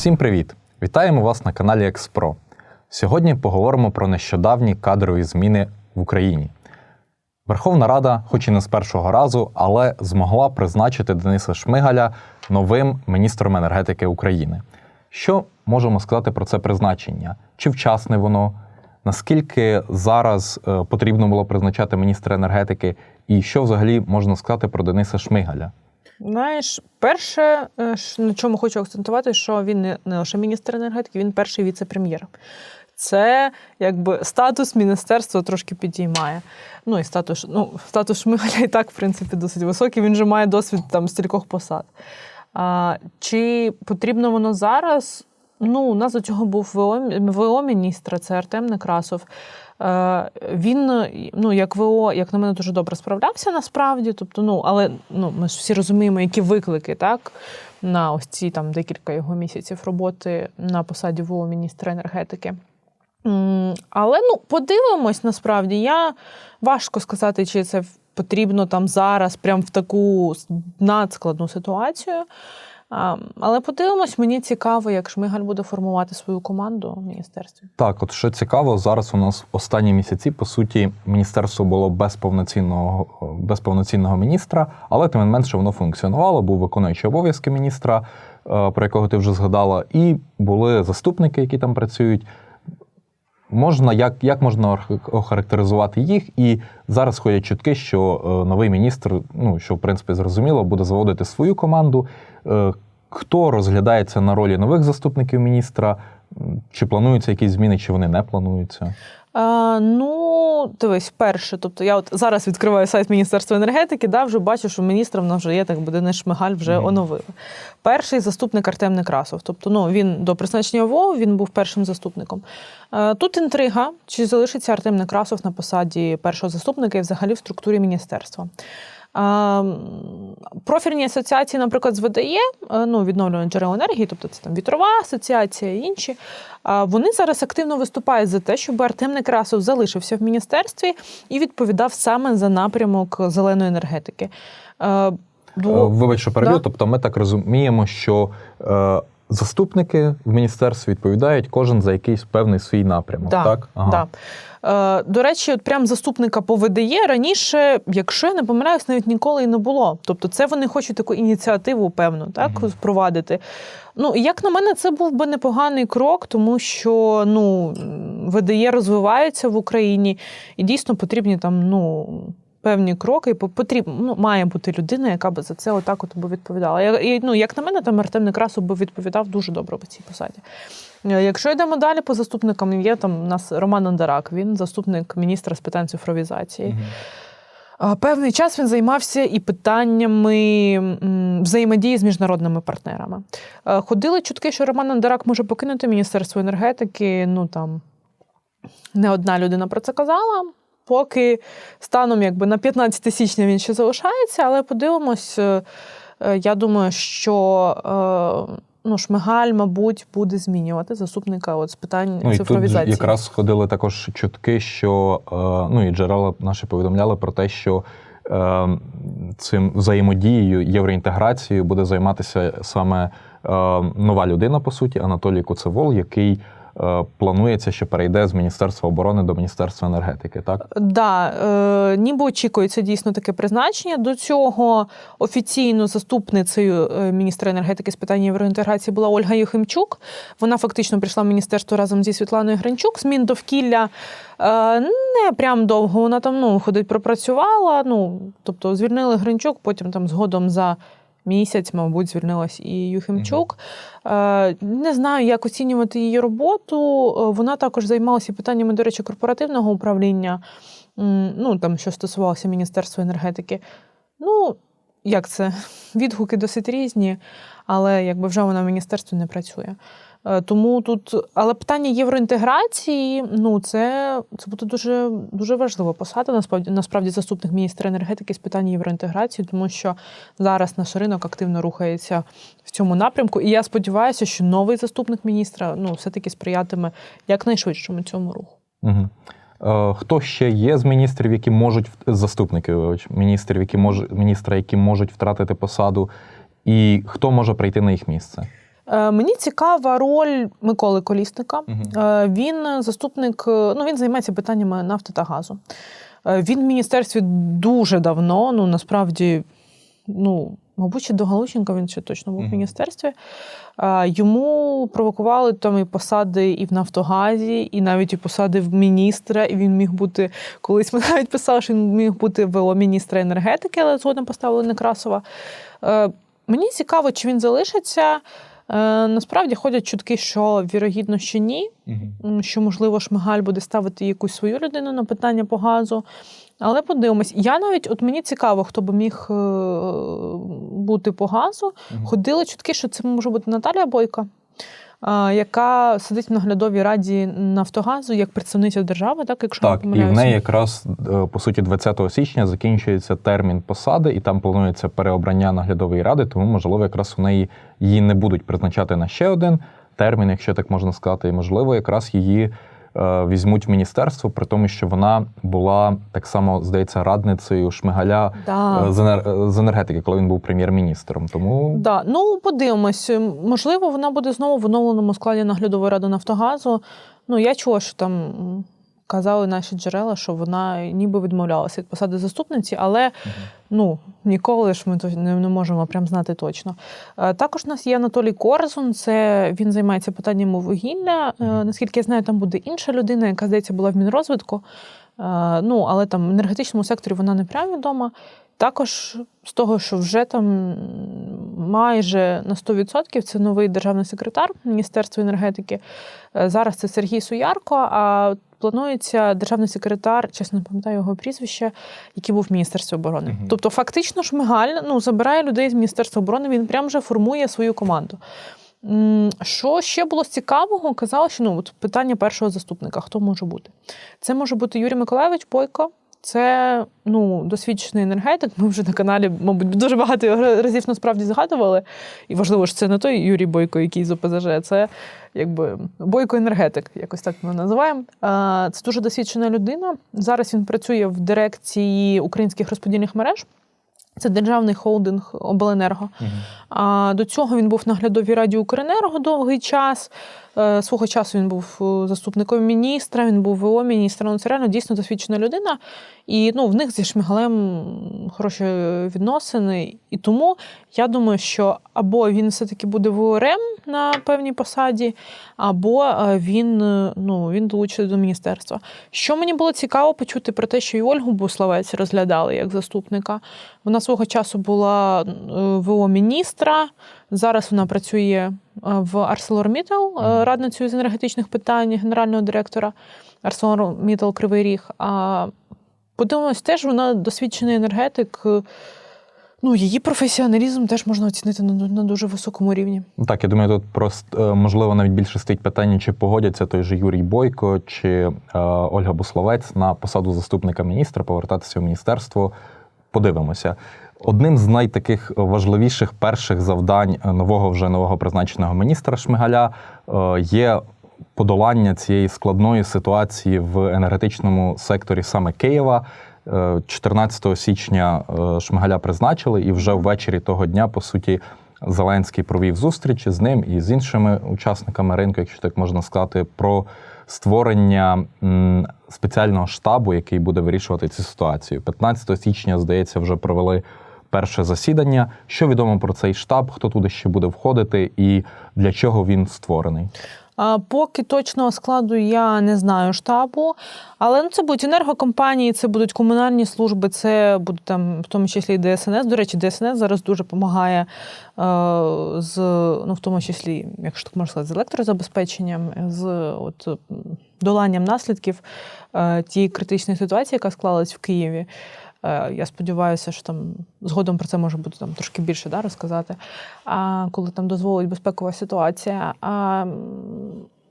Всім привіт! Вітаємо вас на каналі Експро. Сьогодні поговоримо про нещодавні кадрові зміни в Україні. Верховна Рада, хоч і не з першого разу, але змогла призначити Дениса Шмигаля новим міністром енергетики України. Що можемо сказати про це призначення? Чи вчасне воно? Наскільки зараз е, потрібно було призначати міністра енергетики, і що взагалі можна сказати про Дениса Шмигаля? Знаєш, перше, е, на чому хочу акцентувати, що він не, лише міністр енергетики, він перший віце-прем'єр. Це якби статус міністерства трошки підіймає. Ну і статус, ну, статус Шмигаля і так, в принципі, досить високий. Він вже має досвід там стількох посад. А, чи потрібно воно зараз? Ну, у нас до цього був ВО міністра, це Артем Некрасов. Е, Він, ну, як ВО, як на мене, дуже добре справлявся насправді. Тобто, ну, але ну, ми ж всі розуміємо, які виклики, так, на ось ці там декілька його місяців роботи на посаді ВО міністра енергетики. Але ну, подивимось насправді. Я важко сказати, чи це потрібно там зараз, прям в таку надскладну ситуацію. Але подивимось, мені цікаво, як Шмигаль буде формувати свою команду в міністерстві. Так, от що цікаво, зараз у нас останні місяці, по суті, міністерство було без повноцінного, без повноцінного міністра, але тим не менше воно функціонувало, був виконуючий обов'язки міністра, е, про якого ти вже згадала, і були заступники, які там працюють. Можна, як, як можна охарактеризувати їх? І зараз ходять чутки, що е, новий міністр, ну що в принципі зрозуміло, буде заводити свою команду. Е, хто розглядається на ролі нових заступників міністра? Чи плануються якісь зміни, чи вони не плануються? А, ну, дивись, перше, тобто я от зараз відкриваю сайт Міністерства енергетики, да, вже бачу, що міністром нам вже є, так буде не Шмигаль вже mm -hmm. оновили. Перший заступник Артем Некрасов. Тобто, ну, він до призначення ВОВ він був першим заступником. Е, Тут інтрига, чи залишиться Артем Некрасов на посаді першого заступника і взагалі в структурі міністерства. Профільні асоціації, наприклад, з ВДЄ, е, ну, відновлювання джерел енергії, тобто це там вітрова асоціація і інші, вони зараз активно виступають за те, щоб Артем Некрасов залишився в міністерстві і відповідав саме за напрямок зеленої енергетики. Е, Е, бо- Вибач, що переб'ю. Да. Тобто, ми так розуміємо, що е, заступники в міністерстві відповідають кожен за якийсь певний свій напрямок. Да, так? Да. Е, до речі, от прям заступника по ВДЄ раніше, якщо я не помиляюсь, навіть ніколи і не було. Тобто, це вони хочуть таку ініціативу, певну, так, Мгм. впровадити. Ну, як на мене, це був би непоганий крок, тому що ну, ВДЄ розвивається в Україні, і дійсно потрібні там, ну. Певні кроки, і потрібно ну, має бути людина, яка би за це отак от би відповідала. І, ну, як на мене, там Артем Некрасов би відповідав дуже добре по цій посаді. Е, Якщо йдемо далі по заступникам, є там у нас Роман Андарак, він заступник міністра з питань цифровізації. Мгм. А, Певний час він займався і питаннями взаємодії з міжнародними партнерами. Е, Ходили чутки, що Роман Андарак може покинути Міністерство енергетики. Ну там не одна людина про це казала. Поки станом якби на 15 січня він ще залишається, але подивимось. е, е, Я думаю, що е, ну, Шмигаль, мабуть, буде змінювати заступника от з питань Ну і тут цифровізації. якраз ходили також чутки, що ну і джерела наші повідомляли про те, що цим взаємодією, євроінтеграцією буде займатися саме нова людина, по суті, Анатолій Куцевол, який планується, що перейде з Міністерства оборони до Міністерства енергетики. Так Да, е, ніби очікується дійсно таке призначення. До цього офіційно заступницею е, міністра енергетики з питань євроінтеграції була Ольга Єхимчук. Вона фактично прийшла в міністерство разом зі Світланою Гринчук. Змін довкілля е, не прям довго. Вона там ну, ходить, пропрацювала. Ну, тобто звільнили Гринчук, потім там згодом за. Місяць, мабуть, звільнилась і Юхимчук. Е, Не знаю, як оцінювати її роботу. Е, Вона також займалася питаннями, до речі, корпоративного управління, ну там, що стосувалося Міністерства енергетики. Ну, як це? Відгуки досить різні, але якби вже вона в міністерстві не працює. Е, Тому тут, але питання євроінтеграції, ну це, це буде дуже, дуже важлива посада. Насправді, насправді, заступник міністра енергетики з питань євроінтеграції, тому що зараз наш ринок активно рухається в цьому напрямку. І я сподіваюся, що новий заступник міністра ну, все-таки сприятиме якнайшвидшому цьому руху. Угу. Хто ще є з міністрів, які можуть з заступників міністрів, які мож, міністра, які можуть втратити посаду, і хто може прийти на їх місце? Е, Мені цікава роль Миколи Колісника. Е, Він заступник, е, ну він займається питаннями нафти та газу. Він в міністерстві дуже давно, ну насправді, ну, мабуть, ще до Галущенка він ще точно був в міністерстві. Йому провокували там і посади і в Нафтогазі, і навіть і посади в міністра. І він міг бути колись. Ми навіть писали, що він міг бути ВО міністра енергетики, але згодом поставили Некрасова. Мені цікаво, чи він залишиться. Е, Насправді ходять чутки, що вірогідно, що ні. угу. Що, можливо, Шмигаль буде ставити якусь свою людину на питання по газу. Але подивимось. Я навіть, от мені цікаво, хто би міг е, бути по газу. Угу. Ходили чутки, що це може бути Наталія Бойко, е, яка сидить в наглядовій раді Нафтогазу як представниця держави, так, якщо Так, не і в неї якраз е, по суті 20 січня закінчується термін посади, і там планується переобрання наглядової ради, тому можливо, якраз у неї її не будуть призначати на ще один термін, якщо так можна сказати, і можливо, якраз її. Е, Візьмуть в міністерство, при тому, що вона була так само, здається, радницею Шмигаля Да. е, з енер- з енергетики, коли він був прем'єр-міністром. Тому Да, ну подивимось. Можливо, вона буде знову в оновленому складі наглядової ради Нафтогазу. Ну, я чула, що там казали наші джерела, що вона ніби відмовлялася від посади заступниці, але ну ніколи ж ми не, не можемо прям знати точно. Е, Також у нас є Анатолій Корзун, це він займається питаннями вугілля. Мгм. Наскільки я знаю, там буде інша людина, яка здається була в Мінрозвитку. Е, Ну, але там в енергетичному секторі вона не прям відома. Також з того, що вже там майже на 100% це новий державний секретар Міністерства енергетики. Е, Зараз це Сергій Суярко. А планується державний секретар, чесно не пам'ятаю його прізвище, який був в Міністерстві оборони. Мгм. Тобто, фактично, Шмигаль ну, забирає людей з Міністерства оборони, він прям вже формує свою команду. Що ще було цікавого? Казали, що ну, от питання першого заступника: хто може бути? Це може бути Юрій Миколаївич Бойко. Це ну, досвідчений енергетик. Ми вже на каналі, мабуть, дуже багато його разів насправді згадували. І важливо, що це не той Юрій Бойко, який з ОПЗЖ, це якби Бойко-енергетик, якось так ми називаємо. Це дуже досвідчена людина. Зараз він працює в дирекції українських розподільних мереж. Це державний холдинг Обленерго. А до цього він був в наглядовій раді Укренерго довгий час. Е, Свого часу він був е, заступником міністра, він був ВО міністра. Ну, це реально дійсно досвідчена людина. І ну, в них зі Шмигалем хороші відносини. І тому я думаю, що або він все-таки буде ВОРМ на певній посаді, або е, він, ну, він долучиться до міністерства. Що мені було цікаво почути про те, що і Ольгу Буславець розглядали як заступника. Вона свого часу була ВО міністра. Зараз вона працює е, в ArcelorMittal, е, радницею з енергетичних питань генерального директора ArcelorMittal Кривий Ріг. А подивимось, теж вона досвідчений енергетик. Е, Ну, її професіоналізм теж можна оцінити на, на дуже високому рівні. Ну, Так, я думаю, тут просто можливо навіть більше стоїть питання, чи погодяться той же Юрій Бойко чи е, Ольга Бусловець на посаду заступника міністра повертатися в міністерство. Подивимося. Одним з найтаких важливіших перших завдань нового вже нового призначеного міністра Шмигаля е, є подолання цієї складної ситуації в енергетичному секторі саме Києва. Е, 14 січня е, Шмигаля призначили, і вже ввечері того дня, по суті, Зеленський провів зустрічі з ним і з іншими учасниками ринку, якщо так можна сказати, про створення спеціального штабу, який буде вирішувати цю ситуацію. 15 січня, здається, вже провели перше засідання. Що відомо про цей штаб, хто туди ще буде входити, і для чого він створений? Поки точного складу я не знаю штабу, але ну, це будуть енергокомпанії, це будуть комунальні служби, це будуть там в тому числі і ДСНС. До речі, ДСНС зараз дуже допомагає е, з, ну, в тому числі, якщо так можна сказати, з електрозабезпеченням, з от, доланням наслідків е, тієї критичної ситуації, яка склалась в Києві. Е, Я сподіваюся, що там згодом про це може бути там трошки більше да, розказати, а, коли там дозволить безпекова ситуація. А,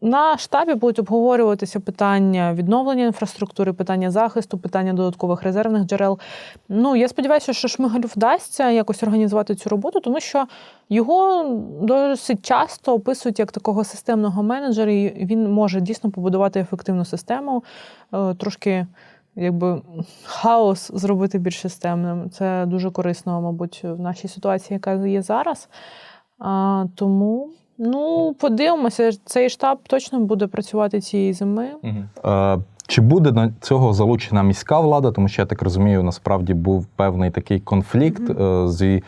на штабі будуть обговорюватися питання відновлення інфраструктури, питання захисту, питання додаткових резервних джерел. Ну, я сподіваюся, що Шмигалю вдасться якось організувати цю роботу, тому що його досить часто описують як такого системного менеджера, і він може дійсно побудувати ефективну систему, е, трошки якби хаос зробити більш системним. Це дуже корисно, мабуть, в нашій ситуації, яка є зараз. А, тому Ну, подивимося, цей штаб точно буде працювати цієї зими. Е, Чи буде до цього залучена міська влада? Тому що я так розумію, насправді був певний такий конфлікт е, зі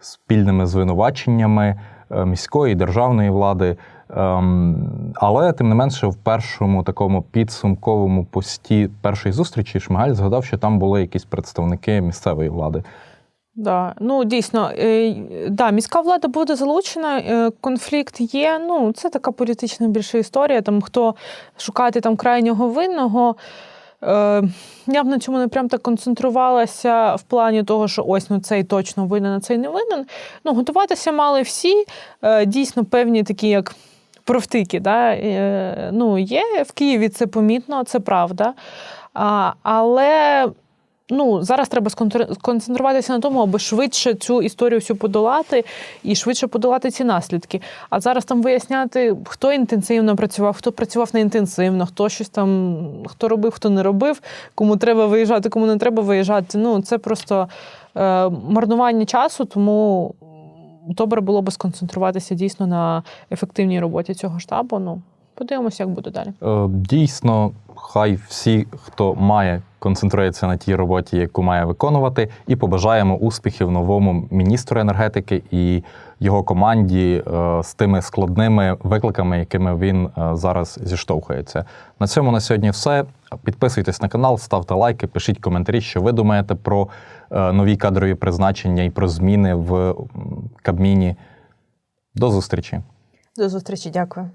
спільними звинуваченнями е, міської і державної влади. Ем, Але тим не менше, в першому такому підсумковому пості першої зустрічі Шмигаль згадав, що там були якісь представники місцевої влади. Да. Ну, дійсно, е, да, міська влада буде залучена, е, конфлікт є. Ну, це така політична більша історія. Там хто шукати там крайнього винного. Е, я б на цьому не прям так концентрувалася в плані того, що ось ну цей точно винен, а цей не винен. Ну, готуватися мали всі. Дійсно, певні такі, як профтики. Да? Е, ну, є в Києві це помітно, це правда. Але ну, зараз треба сконцентруватися на тому, аби швидше цю історію всю подолати і швидше подолати ці наслідки. А зараз там виясняти, хто інтенсивно працював, хто працював не інтенсивно, хто щось там, хто робив, хто не робив, кому треба виїжджати, кому не треба виїжджати. Ну, це просто е, марнування часу, тому добре було би сконцентруватися дійсно на ефективній роботі цього штабу. Ну, подивимося, як буде далі. Е, Дійсно, хай всі, хто має, концентрується на тій роботі, яку має виконувати, і побажаємо успіхів новому міністру енергетики і його команді е, з тими складними викликами, якими він е, зараз зіштовхується. На цьому на сьогодні все. Підписуйтесь на канал, ставте лайки, пишіть коментарі, що ви думаєте про е, нові кадрові призначення і про зміни в Кабміні. До зустрічі! До зустрічі, дякую.